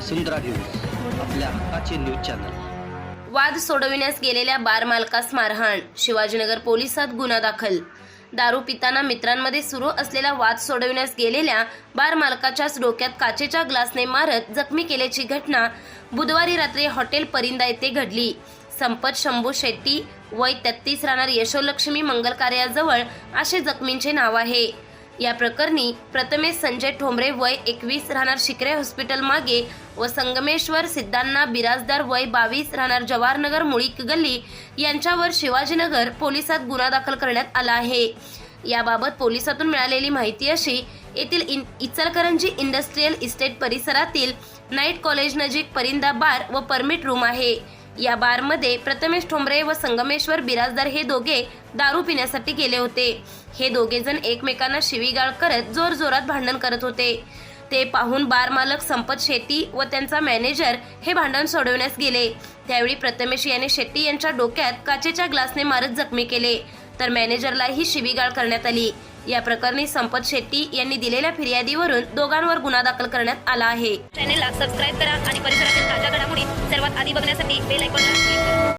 वसुंधरा news आपल्या हक्काचे news channel. वाद सोडविण्यास गेलेल्या बार मालकास मारहाण शिवाजीनगर पोलिसात गुन्हा दाखल. दारू पिताना मित्रांमध्ये सुरू असलेला वाद सोडविण्यास गेलेल्या बार मालकाच्याच डोक्यात काचेच्या ग्लासने मारत जखमी केल्याची घटना बुधवारी रात्री हॉटेल परिंदा येथे घडली. संपत शंभू शेट्टी वय तेहतीस राहणार यशोलक्ष्मी मंगल कार्याजवळ असे जखमींचे नाव आहे. या प्रकरणी प्रथमेश संजय ठोंबरे वय एकवीस राहणार शिकरे हॉस्पिटल मागे व संगमेश्वर सिद्धांना बिराजदार वय बावीस राहणार जवाहरनगर मुळीक गल्ली यांच्यावर शिवाजीनगर पोलिसात गुन्हा दाखल करण्यात आला आहे. याबाबत पोलिसातून मिळालेली माहिती अशी येथील इन इचलकरंजी इंडस्ट्रीयल इस्टेट परिसरातील नाईट कॉलेज नजीक परिंदा बार व परमिट रूम आहे. या बारमध्ये प्रथमेश ठोंबरे व संगमेश्वर बिराजदार हे दोघे दारू पिण्यासाठी गेले होते. हे दोघे जण एकमेकांना शिवीगाळ करत जोर जोरात भांडण करत होते. ते पाहून बार मालक संपत शेट्टी व त्यांचा मॅनेजर हे भांडण सोडवण्यास गेले. त्यावेळी प्रथमेश याने शेट्टी यांच्या डोक्यात काचेच्या ग्लासने मारत जखमी केले. तर मॅनेजरलाही शिवीगाळ करण्यात आली. या प्रकरणी संपत शेट्टी यांनी दिलेल्या फिर्यादीवरून दोघांवर गुन्हा दाखल करण्यात आला आहे. चॅनेलला सबस्क्राईब करा आणि परिसरातील ताज्या घडामोडी आधी बघण्यासाठी बेल आयकॉनला क्लिक करा.